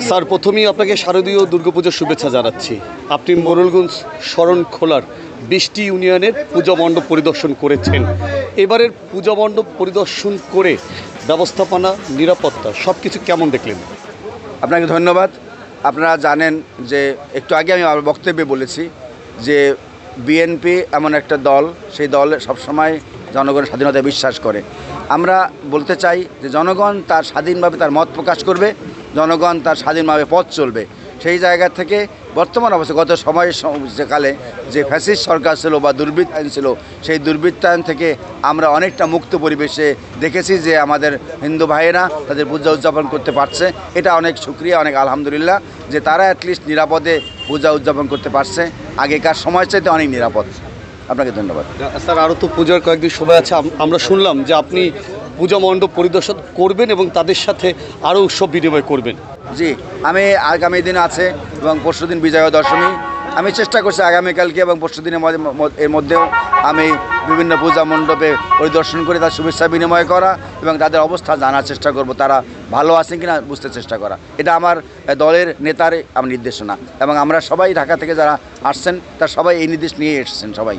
Sir, প্রথমেই আপনাকে শারদীয় দুর্গাপুজোর শুভেচ্ছা জানাচ্ছি। আপনি মোরলগঞ্জ শরণ খোলার বৃষ্টি ইউনিয়নের পূজা মণ্ডপ পরিদর্শন করেছেন। এবারের পূজা মণ্ডপ পরিদর্শন করে ব্যবস্থাপনা, নিরাপত্তা সব কিছু কেমন দেখলেন? আপনাকে ধন্যবাদ। আপনারা জানেন যে একটু আগে আমি আমার বক্তব্যে বলেছি যে বিএনপি এমন একটা দল, সেই দল সবসময় জনগণের স্বাধীনতায় বিশ্বাস করে। আমরা বলতে চাই যে জনগণ তার স্বাধীনভাবে তার মত প্রকাশ করবে। জনগণ তার স্বাধীনভাবে পথ চলবে। সেই জায়গা থেকে বর্তমান অবস্থা, গত সময়ের কালে যে ফ্যাসিস্ট সরকার ছিল বা দুর্বৃত্তায়ন ছিল, সেই দুর্বৃত্তায়ন থেকে আমরা অনেকটা মুক্ত পরিবেশে দেখেছি যে আমাদের হিন্দু ভাইয়েরা তাদের পূজা উদযাপন করতে পারছে। এটা অনেক সুক্রিয়া অনেক আলহামদুলিল্লাহ যে তারা অ্যাটলিস্ট নিরাপদে পূজা উদযাপন করতে পারছে। আগেকার সময় চাইতে অনেক নিরাপদ। আপনাকে ধন্যবাদ। স্যার আরও তো পূজার কয়েকদিন সময় আছে। আমরা শুনলাম যে আপনি পূজা মণ্ডপ পরিদর্শন করবেন এবং তাদের সাথে আরও উৎসব বিনিময় করবেন। জি, আমি আগামী দিন আছে এবং পরশু দিন বিজয়া দশমী। আমি চেষ্টা করছি আগামীকালকে এবং পরশু দিনের এর মধ্যেও আমি বিভিন্ন পূজা মণ্ডপে পরিদর্শন করে তার শুভেচ্ছা বিনিময় করা এবং তাদের অবস্থা জানার চেষ্টা করব, তারা ভালো আছেন কিনা বুঝতে চেষ্টা করা। এটা আমার দলের নেতার আমার নির্দেশনা এবং আমরা সবাই ঢাকা থেকে যারা আসছেন, তারা সবাই এই নির্দেশ নিয়ে এসেছেন, সবাই।